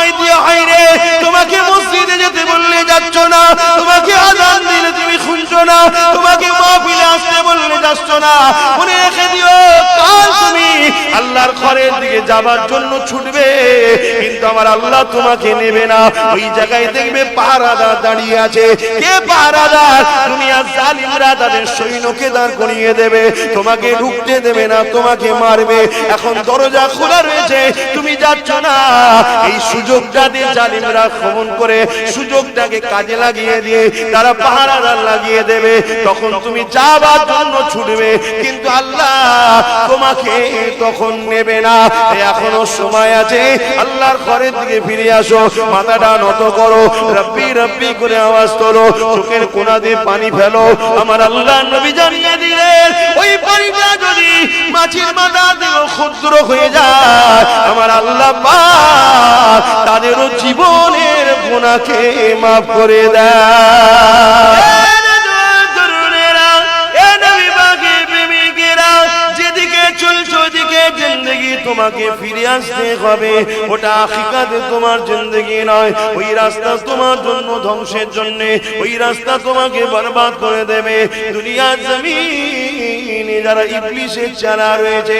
সময় দিয়ে হয় রে। তোমাকে মসজিদে যেতে বললে যাচ্ছ না। তোমাকে আদান দিলে তুমি শুনছো না। তোমাকে মাহফিলে আসতে বললে যাচ্ছ না। মনে রেখে দিও, কাল তুমি আল্লাহর ঘরের দিকে যাবার জন্য ছুটবে। কিন্তু আমার আল্লাহ তোমাকে নেবে না। ওই জায়গায় দেখবে পাহারাদার দাঁড়িয়ে আছে। কে পাহারাদার? তুমি আর জালিমরা তাদের সৈন্যকে দাঁড় করিয়ে দেবে। তোমাকে ঢুকতে দেবে না, তোমাকে মারবে। এখন দরজা খোলা রয়েছে। তুমি যাচ্ছ না। এই সুযোগটা দিয়ে জালিমরা খমন করে সুযোগটাকে কাজে লাগিয়ে দিয়ে তারা পাহারাদার লাগিয়ে দেবে। তখন তুমি যাবার জন্য ছুটবে। কিন্তু আল্লাহ তোমাকে তখন নেবে না। এখনও সময় আছে। আল্লাহর ঘরের দিকে ফিরে আসো। মাথাটা নত করো। রব্বি রব্বি করে আওয়াজ করো চোখের কোনা দিয়ে পানি ফেলো। আমার আল্লাহ নবী জানিয়ে দিলেন, ওই পানিটা যদি মাছির মাথা দিয়েও ক্ষুদ্র হয়ে যায়, আমার আল্লাহ পাক তাদেরও জীবনের গুণাকে মাফ করে দেয়। তোমাকে ফিরে আসতে হবে। ওটা আখিকাতে তোমার জিন্দগি নয়। ওই রাস্তা তোমার জন্য ধ্বংসের জন্য, ওই রাস্তা তোমাকে বরবাদ করে দেবে। দুনিয়া জমিনে যারা ইবলিশের চারা রয়েছে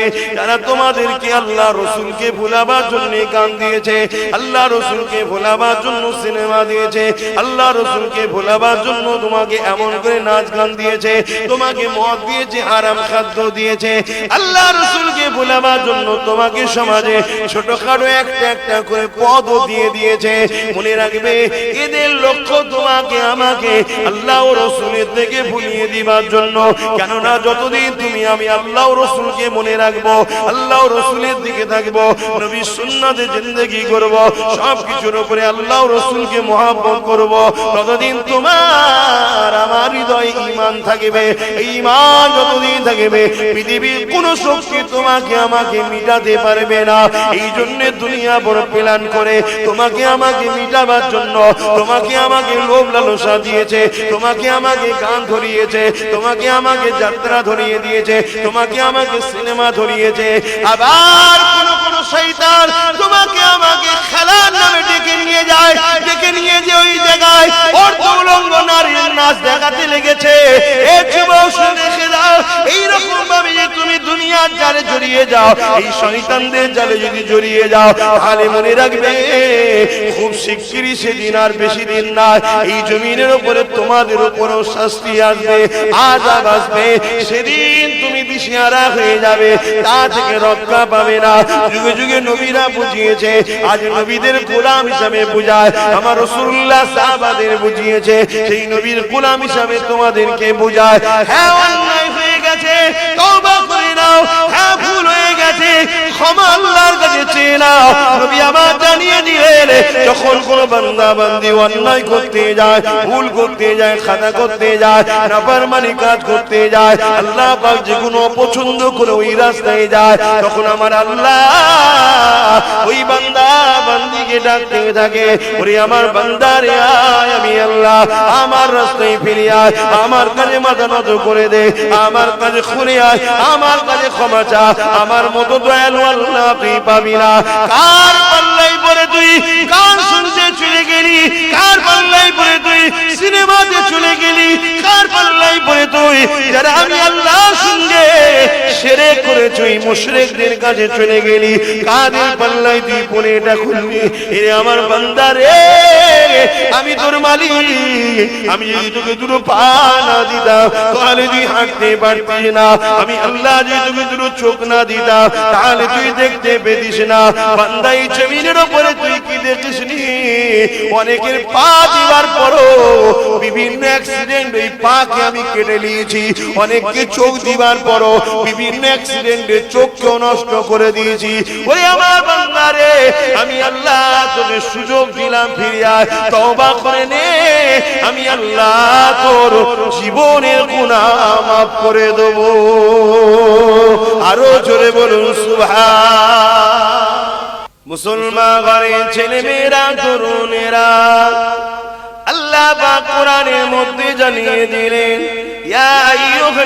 তোমাদেরকে আল্লাহ রসুলকে ভুলাবার জন্য গান দিয়েছে, আল্লাহ রসুলকে ভোলাবার জন্য সিনেমা দিয়েছে, আল্লাহ রসুলকে ভোলাবার জন্য তোমাকে এমন করে নাচ গান দিয়েছে, তোমাকে দিয়েছে আরাম খাদ্য দিয়েছে, আল্লাহ রসুলকে ভোলাবার জন্য তোমাকে সমাজে ছোটখাটো একটা একটা করে পদও দিয়ে দিয়েছে, মনে রাখবে, এদের লক্ষ্য তোমাকে আমাকে আল্লাহ রসুলের থেকে ভুলিয়ে দিবার জন্য, কেননা যতদিন তুমি আমি আল্লাহ রসুলকে মনে রাখব আল্লাহ রসুলের দিকে থাকব নবী সুন্নাতে জিন্দগি করব সব কিছুর উপরে আল্লাহ রসুলকে মহাব্বত করব, ততদিন তোমার আমার হৃদয় ঈমান থাকবে, এই ঈমান যতদিন থাকবে, পৃথিবীর কোন শক্তি তোমাকে আমাকে মিটাতে পারবে না। এই জন্য দুনিয়া বড় প্ল্যান করে, তোমাকে আমাকে মিটাবার জন্য, তোমাকে আমাকে লোভ লালসা দিয়েছে, তোমাকে আমাকে গান ধরিয়েছে, তোমাকে আমাকে যাত্রা ধরিয়ে দিয়েছে তোমাকে আমাকে সিনেমা ধরিয়েছে। আবার শৈতান তোমাকে আমাকে খেলার নামে ডেকে নিয়ে যায়, ডেকে নিয়ে যে ওই জায়গায় নারীর নাচ দেখাতে লেগেছে। বেশি দিন না, এই তোমাদের উপরও শাস্তি আসবে আসবে, সেদিন তুমি দিশিয়ারা হয়ে যাবে, তা থেকে রক্ষা পাবে না। যুগে যুগে নবীরা বুঝিয়েছে, আজ নবীদের গোলাম হিসাবে বুঝায়, আমার রসুল্লাহ সাহাবাদের বুঝিয়েছে, সেই নবীর গোলাম হিসাবে তোমাদেরকে বুঝায়। হ্যাঁ অন্যায় হয়ে গেছে করে নাও হ্যাঁ ভুল হয়ে গেছে ক্ষমা আল্লাহর কাছে নবী আমার জানিয়ে দিলেন যখন কোন বান্দা বান্দি অন্যায় করতে যায়, ভুল করতে যায়, খাতা করতে যায় কাজ করতে যায়, আল্লাহ পাক যে কোনো করে ওই রাস্তায় যায়, তখন আমার আল্লাহ ওই বান্দা বান্দিকে ডাকতে থাকে, ওরে আমার বান্দারে আয় আমি আল্লাহ, আমার রাস্তায় ফিরে আয়, আমার কাছে মাথা নত করে দে, আমার কাছে খুলে আয়, আমার কাছে ক্ষমা চা আমার মতো দয়ালু আল্লাহ তুই পাবি না কার পাল্লাই পরে তুই গান শুনতে চলে গেলি, কার পাল্লাই পরে তুই, সিনেমাতে চলে গেলি, কার পাল্লাই পরে তুই, যারা আমি আল্লাহ সঙ্গে সেরে করে তুই, মুশরিকদের কাছে চলে গেলি, কাদের পাল্লাই তুই পরে এটা খুলবি? এ আমার বান্দা রে। আমি তোর মালিক। আমি যদি তোকে দুটো পা না দিতাম, তাহলে তুই হাঁটতে পারতিস না। আমি আল্লাহ যদি তোকে দুটো চোখ না দিতাম, তাহলে তুই দেখতে পেতিস না। বান্দা, এই জমিনের উপরে তুই কি দেখিস নি অনেকের পা দিবার পরও বিভিন্ন অ্যাক্সিডেন্ট এই পাকে আমি কেটে নিয়েছি। অনেককে চোখ দিবার পরও বিভিন্ন অ্যাক্সিডেন্টে চোখকেও নষ্ট করে দিয়েছি। ওই আমার বান্দারে আমি আল্লাহ তোকে সুযোগ দিলাম, ফিরিয়া তওবা করে নে। আমি আল্লাহ তোর জীবনের গুনাহ মাফ করে দেব। আরও জোরে বলুন সুভা মুসলমান ঘরে ছেলে মেয়েরা তরুণেরা আল্লাহ বা কোরআনের মধ্যে জানিয়ে দিলেন ওয়া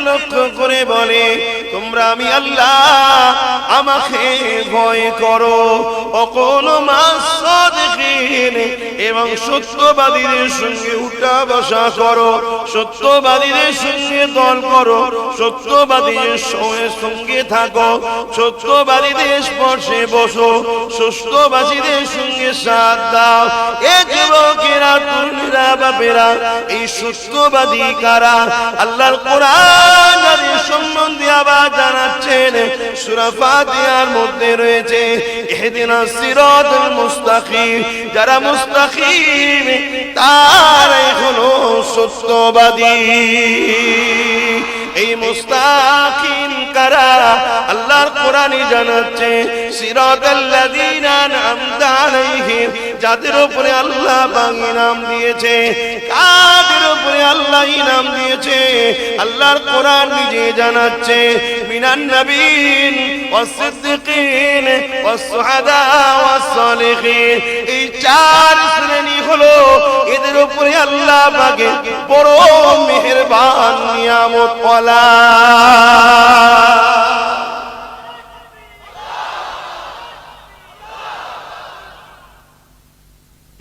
লক্ষ্য করে বলে, তোমরা আমি আল্লাহ, আমাকে ভয় করো। ও কোন মাসদিকিন এবং সত্যবাদীদের সঙ্গে উঠা বসা করো, সত্যবাদীদের সঙ্গে দল করো, সত্যবাদীদের সঙ্গে থাকো, সত্যবাদীদের স্পর্শে বসো সত্যবাদীদের সঙ্গে সাথ দাও। এ যুবকেরা, তরুণীরা, বাপেরা, এই সত্যবাদী কারা? আল্লাহর কোরআন জানাচ্ছেন সূরা মধ্যে রয়েছে মুস্তাকিম। যারা মুস্তাকিম সত্যবাদী। এই মুস্তাকিম কারা? আল্লাহর কোরআনই জানাচ্ছে আলাইহিম যাদের উপরে আল্লাহ পাক ইনাম দিয়েছে, কাদের উপরে আল্লাহ ইনাম দিয়েছে, আল্লাহর কোরআন নিজে জানাচ্ছে, মিনান নবীন ওয়াসসিদ্দিকিন ওয়াসশুহাদা ওয়াসসালিহিন এই চার শ্রেণি হলো এদের উপরে আল্লাহ পাকের বড় মেহেরবান নিয়ামত ওয়ালা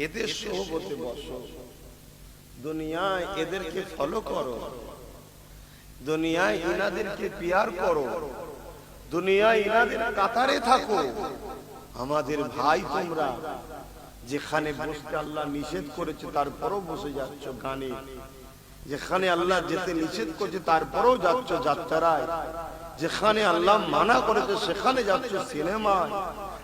এদের সোহবতে বসো দুনিয়ায় এদেরকে ফলো করো। দুনিয়ায় ইনাদেরকে পিয়ার করো। দুনিয়ায় ইনাদের কাতারে থাকো। আমাদের ভাই তোমরা, যেখানে বসতে আল্লাহ নিষেধ করেছে, তারপরও বসে যাচ্ছ গানে। যেখানে আল্লাহ যেতে নিষেধ করছে, তারপরও যাচ্ছ যাত্রায়। যেখানে আল্লাহ মানা করেছে, সেখানে যাচ্ছ সিনেমায়।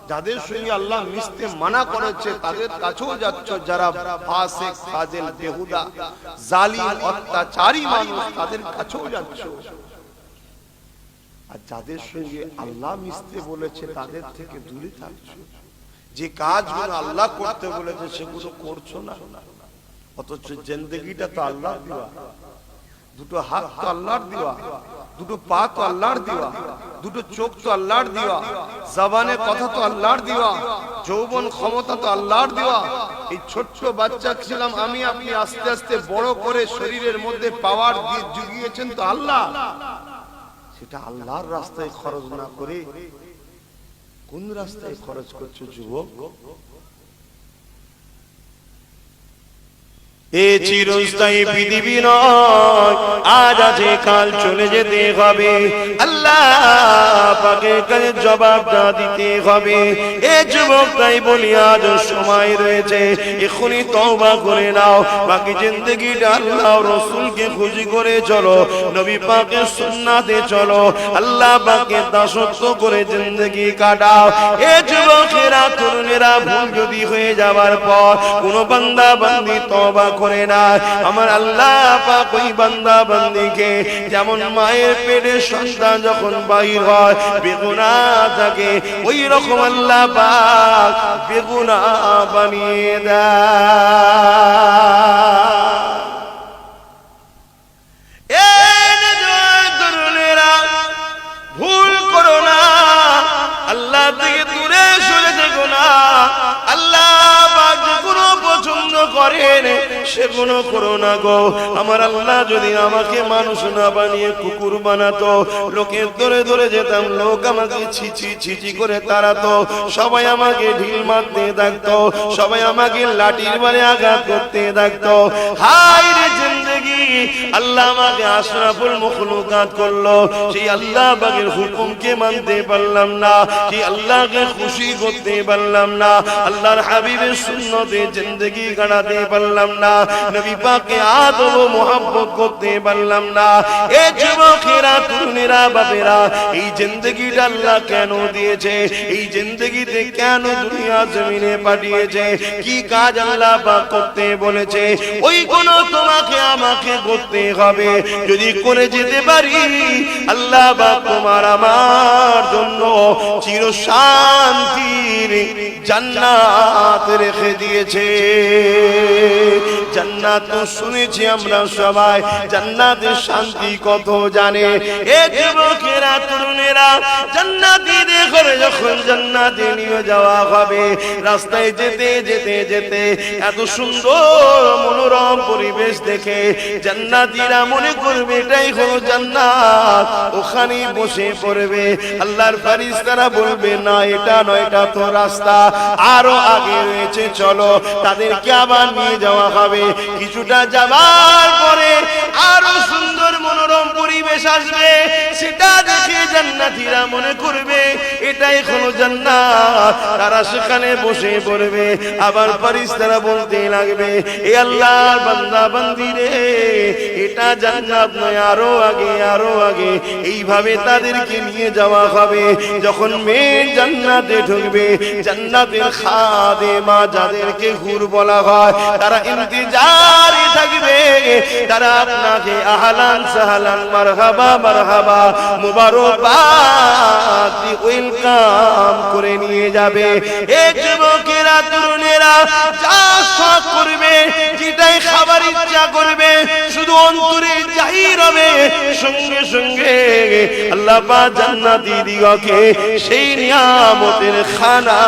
যাদের সঙ্গে আল্লাহ মিশতে মানা করেছে, তাদের কাছেও যাচ্ছ যারা ফাসিক, ফাজিল, বেহুদা, জালিম, অত্যাচারী মানুষ, তাদের কাছেও যাচ্ছ। আর যাদের সঙ্গে আল্লাহ মিশতে বলেছে, তাদের থেকে দূরে থাকছো। যে কাজগুলো আল্লাহ করতে বলেছে, সেগুলো করছ না। অথচ জিন্দগিটা তো আল্লাহ দেওয়া। দুটো হাত তো আল্লাহর দেওয়া। দুটো পা তো আল্লাহর দেওয়া, দুটো চোখ তো আল্লাহর দেওয়া জবানের কথা তো আল্লাহর দেওয়া, যৌবন ক্ষমতা তো আল্লাহর দেওয়া। এই ছোট্ট বাচ্চা ছিলাম আমি, আপনি আস্তে আস্তে বড় করে শরীরের মধ্যে পাওয়ার দিয়ে জুগিয়েছেন তো আল্লাহ। সেটা আল্লাহর রাস্তায় খরচ না করে কোন রাস্তায় খরচ করছ যুবক? এ চিরস্থায়ী পৃথিবী নয়, আজ আছে, কাল চলে যেতে হবে। আল্লাহ পাকের কাছে জবাবটা দিতে হবে। এ যুবক তাই বলি, আজ সময় রয়েছে, এখনই তওবা করে নাও। বাকি জিন্দগিটা আল্লাহ রসুলকে খুশি করে চলো, নবী পাকের সুন্নাতে চলো। আল্লাহ পাকে দাসত্ব করে জিন্দগি কাটাও। এ যুবকেরা, তরুণেরা, ভুল যদি হয়ে যাবার পর কোন বান্দা বান্দি তওবা করে না। আমার আল্লাহ পাক ওই বান্দা বান্দিকে যেমন মায়ের পেটে সন্তান যখন বাহির হয়, বেগুনা থাকে ওই রকম আল্লাহ পাক বেগুনা বানিয়ে দেয়। ভুল করো না। আল্লাহ থেকে দূরে সরে দেখো না। আল্লাহ যেগুলো পছন্দ করেন সেগুলো করো না গো। আমার আল্লাহ যদি আমাকে মানুষ না বানিয়ে কুকুর বানাতো, লোকের ধরে ধরে যেতাম, লোক আমাকে ছিচি ছিচি করে তাড়াতো, সবাই আমাকে ঢিল মারতে থাকতো সবাই আমাকে লাঠির বারে আঘাত করতে থাকতো হাই রে জিন্দগি, আল্লাহ আমাকে আশরাফুল মখলুকাত করল। সেই আল্লাহ বাগের হুকুমকে মানতে পারলাম না, সেই আল্লাহকে খুশি করতে পারলাম না, আল্লাহর হাবিবের সুন্নতে জিন্দগি কাটাতে পারলাম না। নবী পাকে আদব ও মোহাব্বত করতে পারলাম না। এ যুবকেরা, তরুণেরা, বাপেরা, এই জিন্দগিটা আল্লাহ কেন দিয়েছে? এই জিন্দগিতে কেন দুনিয়া জমিনে পাঠিয়েছে? কি কাজ আল্লাহ পাক করতে বলেছে? ওই কোন তোমাকে, আমাকে করতে হবে। যদি করে যেতে পারি, আল্লাহ পাক তোমার আমার জন্য চির শান্তির জান্নাত রেখে দিয়েছে। জান্নাত তো শুনেছি আমরা সবাই। জান্নাতের শান্তি কত জানে? এ যুবকেরা, তরুণেরা জান্নাতীদের ঘরে যখন জান্নাতে নিয়ে যাওয়া হবে, রাস্তায় যেতে যেতে যেতে এত সুন্দর মনোরম পরিবেশ দেখে জান্নাতীরা মনে করবে এটাই হলো জান্নাত। ওখানে বসে পড়বে। আল্লাহর ফারিস্তারা বলবে, না, এটা নয়, এটা তো রাস্তা। আরও আগে রয়েছে, চলো। তাদেরকে আবার নিয়ে যাওয়া হবে। কিছুটা যাবার পরে আরও সুন্দর মনোরম পরিবেশ আসবে, সেটা দেখে জান্নাতীরা মনে করবে, এটাই হলো জান্নাত। তারা সেখানে বসে পড়বে আবার ফারিস্তারা বলতে লাগবে, এ আল্লাহর বান্দা, বান্দি রে, এটা জান্নাত নয়, আরও আগে আরও আগে। এইভাবে তাদেরকে নিয়ে যাওয়া হবে। যখন মেয়ে জান্নাতে ঢুকবে, জান্নাতের খাদে মা যাদেরকে হুর বলা হয়, তারা ইন্তজারে থাকবে। তারা আপনাকে আহলান সাহলান, মারহাবা মারহাবা, মুবারকবাদ ওয়েলকাম করে নিয়ে যাবে। এই যুবকেরা তরুণেরা যা শখ করবে, যেটাই খাবার ইচ্ছা করবে, শুধু অন্তরে জাহির হবে সঙ্গে সঙ্গে আল্লাহ জান্নাতি দিগকে সেই নিয়ামতের খানা